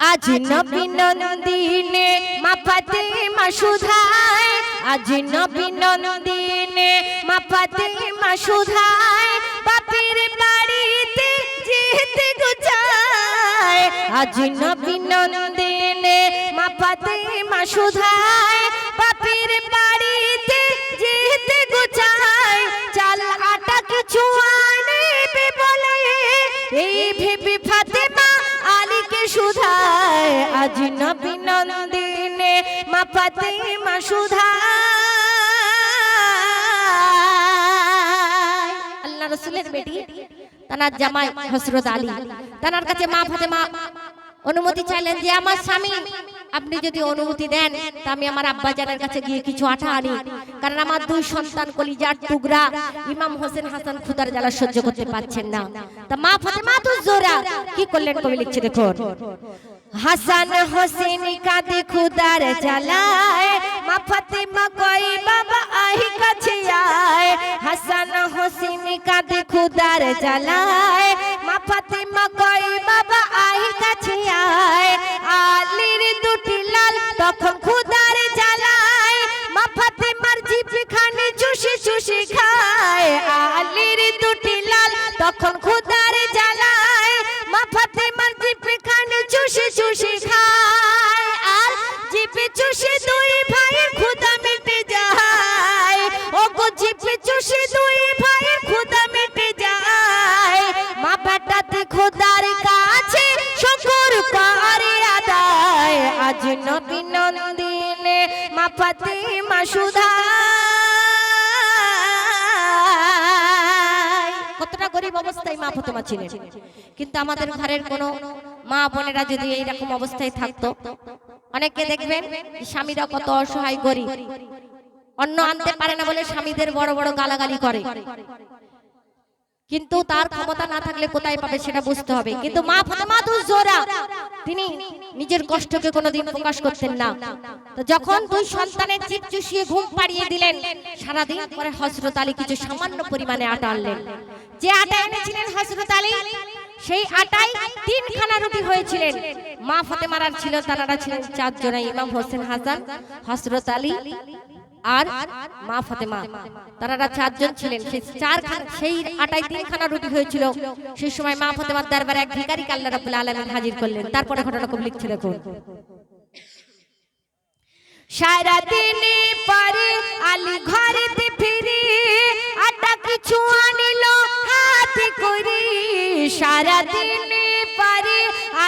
আজ নবী নন্দিনে মা ফাতেমা সুধায় আজ নবী নন্দিনে মা ফাতেমা সুধায় বাপের বাড়িতে যেতে গুচায়। আজ নবী নন্দিনে মা ফাতেমা সুধায় ফাতেমা সুধায় আল্লাহ রসুলের বেটি, তানার জামাই হসরত আলী। তানার কাছে মা ফাতেমা অনুমতি চাইলেন যে, আমার স্বামী, আপনি যদি অনুমতি দেন, তা আমি আমার আব্বা জানের কাছে গিয়ে কিছু আঠা আনি। কারণ আমার দুই সন্তান কলিজার টুকরা, ইমাম হোসেন হাসান খুদার জ্বালা সহ্য করতে পারছেন না। তা মা ফাতেমা তো জোরা, কি করলেন কবি লিখছে দেখুন। হাসান হোসেন কাঁদে খুদার জ্বালায় মা ফাতেমা কই বাবা আহি কাছে আয় হাসান হোসেন কাঁদে খুদার শুকুর করে অবস্থায় কিন্তু আমাদের ঘরের কোনো মা বোনেরা যদি এইরকম অবস্থায় থাকতো অনেকে দেখবেন স্বামীরা কত অসহায় করি অন্ন আনতে পারে না বলে স্বামীদের বড় বড় গালাগালি করে। কিন্তু তার ক্ষমতা না থাকলে কোথায় পাবে সেটা বুঝতে হবে। কিন্তু মা ফাতেমা জোরা। তিনি নিজের কষ্টকে কোনোদিন প্রকাশ করতেন না। তো যখন দুই সন্তানের চিপ চুষিয়ে ঘুম পাড়িয়ে দিলেন সারাদিন পরে হজরত আলী কিছু সামান্য পরিমাণে আটা আনলেন। যে আটা এনেছিলেন হজরত আলী সেই আটাই তিনখানা রুটি হয়েছিলেন। মা ফাতেমার ছিল তারা ছিলেন চার চারজনা, ইমাম হোসেন হাসান হজরত আলী আর মা ফাতেমা। তারা চারজন ছিলেন। সেই চার সেই আটায় তিনখানা রুটি হয়েছিল। সেই সময় মা ফাতেমার দরবারে এক ভিখারি আল্লাহ রাব্বুল আলামিন হাজির করলেন। তারপরে ঘটনা খুব লিখছে দেখুন। সারা দিনে পরে আলী ঘরেতে ফিরে আটা কিছু আনিল, হাতে করে সারা দিনে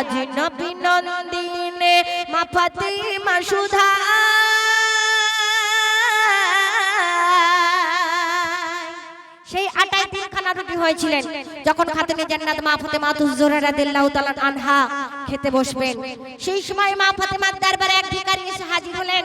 আজ নবী নন্দিনে মা ফাতিমা সুধা। সেই আটাই তিনখানা রুটি হয়েছিলেন। যখন খাতেমে জান্নাত মা ফাতেমা তুজোরা রাদিয়াল্লাহু তাআলা আনহা খেতে বসবেন, সেই সময় মা ফাতেমার দরবারে এক ভিখারি এসে হাজির হলেন।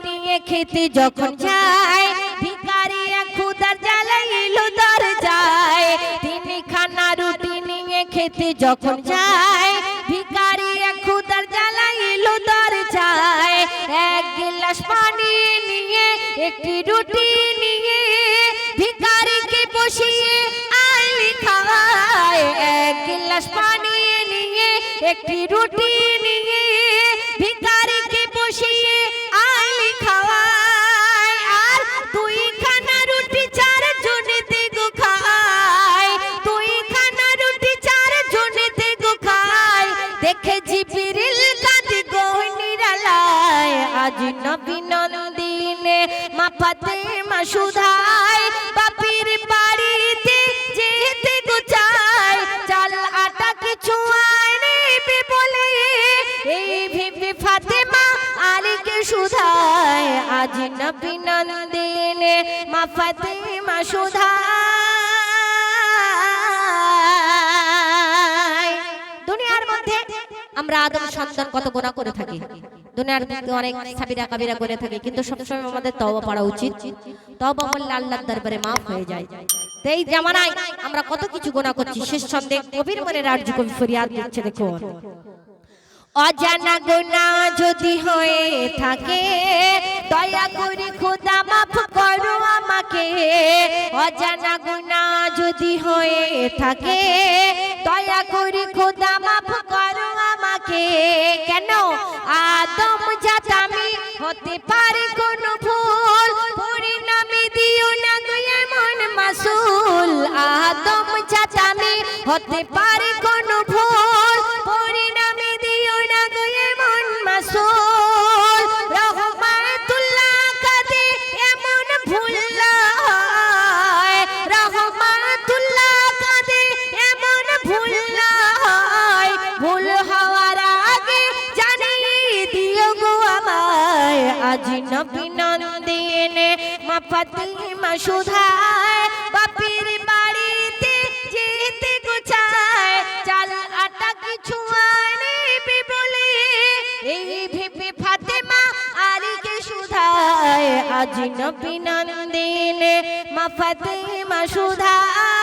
খেতে যখন যায়, ভিখারি ক্ষুদার জ্বালাইলো দর যায় তিনি খানা রুটি নিয়ে খেতে যখন যায়, ভিখারি ক্ষুদার জ্বালাইলো দর যায় এক গিলাস পানি নিয়ে, একটি রুটি নিয়ে ভিখারিকে বসিয়ে আইলি খাওয়ায়। এক গিলাস পানি নিয়ে, একটি রুটি নিয়ে নবী নন্দিনে মা ফাতেমা সুধায় বাপির বাড়িতে যেতে গো চায় চাল, আটা কিছু আনবে বলে এই ভেবে ফাতেমা আলীকে সুধায় আজ নবী নন্দিনে মা ফাতেমা সুধায় দুনিয়ার মধ্যে আমরা আদম সন্তান কত গোনা করে থাকি? দুনিয়ার মধ্যে অনেক সাবিরা কাবিরা করে থাকি, কিন্তু সবসময় আমাদের তওবা পড়া উচিত। তওবা করলে আল্লাহর দরবারে মাফ হয়ে যায়। এই জামানায় আমরা কত কিছু গোনা করছি, শেষ সন্দেহ কবির মনে রাজ্য কবি ফরিয়াদ দিচ্ছে, দেখুন। অজানা গুণা যদি হয়ে থাকে, দয়া করে খোদা মাফ করো আমাকে। অজানা গুণা যদি হয়ে থাকে কেন? আদম জাত আমি হতে পারি কোন ভুল। পরিণামে দিও না তুই এমন মাসুল। আদম জাত আমি হতে পারি কোন ভুল। ফাতিমা সুধায় বাপির বাড়িতে যেতে গোছায়। চাল আটা কিছু আনবে বলে এই ভেবে ফাতেমা আলীকে সুধায়? আজ নবী নন্দিনে মা ফাতেমা সুধায়।